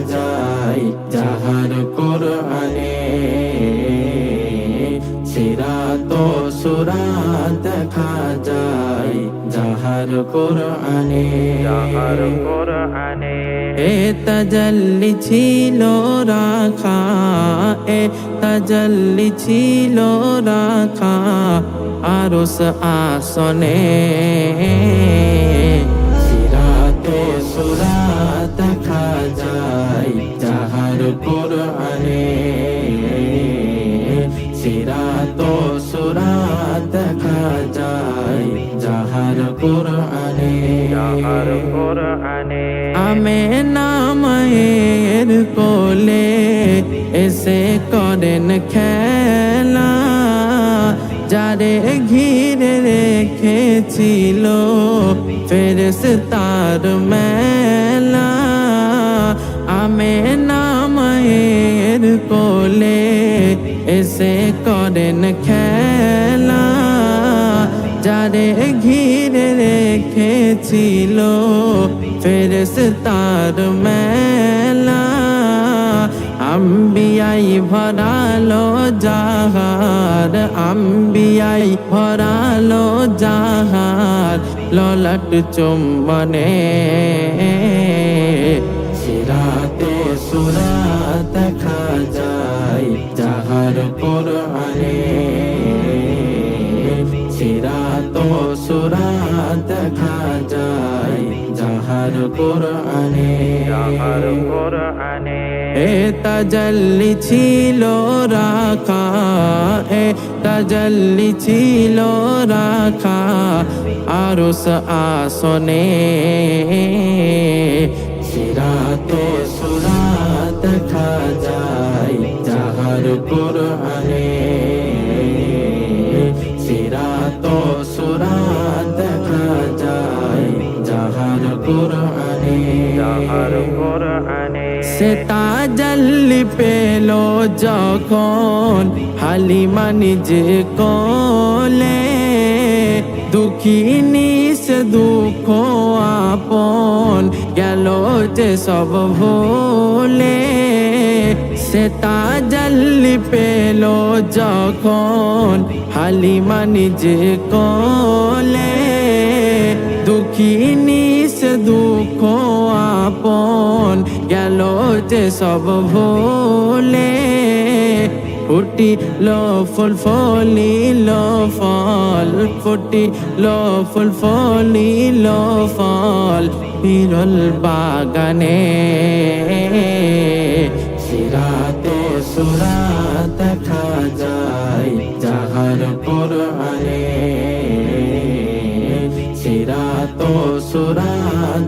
যায় যাহার কোরআনে। সিরা তো সুরা দেখা যায় যাহার কোরআনে। যাহার কোরআনে। এ তাজাল্লি ছিল রাখা এ তাজাল্লি ছিল রাখা আরস আসনে। আমে নামায়ের কোলে এসে করেন খেলা, যারে ঘিরে রেখেছিল ফেরেস তার মেলা। আমে নামায়ের কোলে এসে করেন খেলা, যারে ঘিরে রেখেছিল ফেরেস তার মেলা আম্বিয়াই ভরালো জাহার আম্বিয়াই ভরালো জাহার ললট চুম্বনে সিরাতে সুরা দেখা যায় যাহার কোরআনে সিরাত সুরা দেখা যায় যাহার কোরআনে। কোরআনে এ তাজাল্লি ছিল রাখা এ তাজাল্লি ছিল রাখা আরস আসনে। যাহার কোরআনে সে তাজাল্লি পেল যখন হালিমা নিজে কলে দুঃখিনী সে দুঃখ আপন গেল যে সব ভোলে সে তাজাল্লি পেল যখন হালিমা নিজে কলে দুঃখিনী সে দুঃখ আপন গেল যে সব ভোলে। ফুটি ফুটিল ফুল ফলি ল ফল ফুটি ফুটিল ফুল ফলি, ফলিল ফল। বিরল বাগানে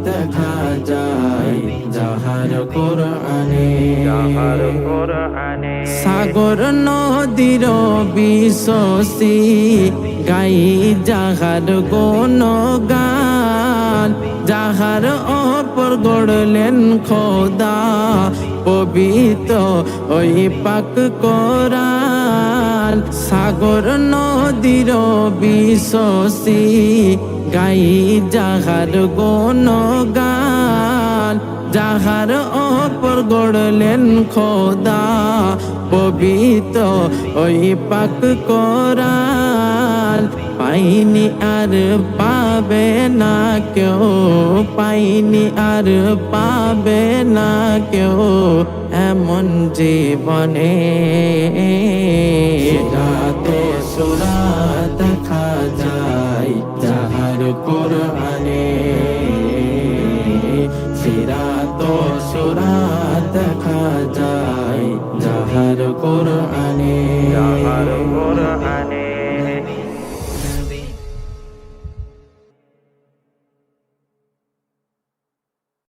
দেখা যায় যাহার কোরআনে। যাহার কোরআনে। সাগর নদীর বিশ্বসী গাই যাহার কোন গান যাহার অপর গড়লেন খোদা পবিত্র ওই পাক কোরআন। সাগর নদীর বিশ্বসী, গাই যাহার কোন গান যাহার অপর গড়লেন খোদা, পবিত্র ওই পাক কোরআন। পাইনি আর পাবে না কেউ, পাইনি আর পাবে না কেউ, এমন জীবনে। সুরা দেখা যায় যাহার কোরআনে সুরা দেখা যায়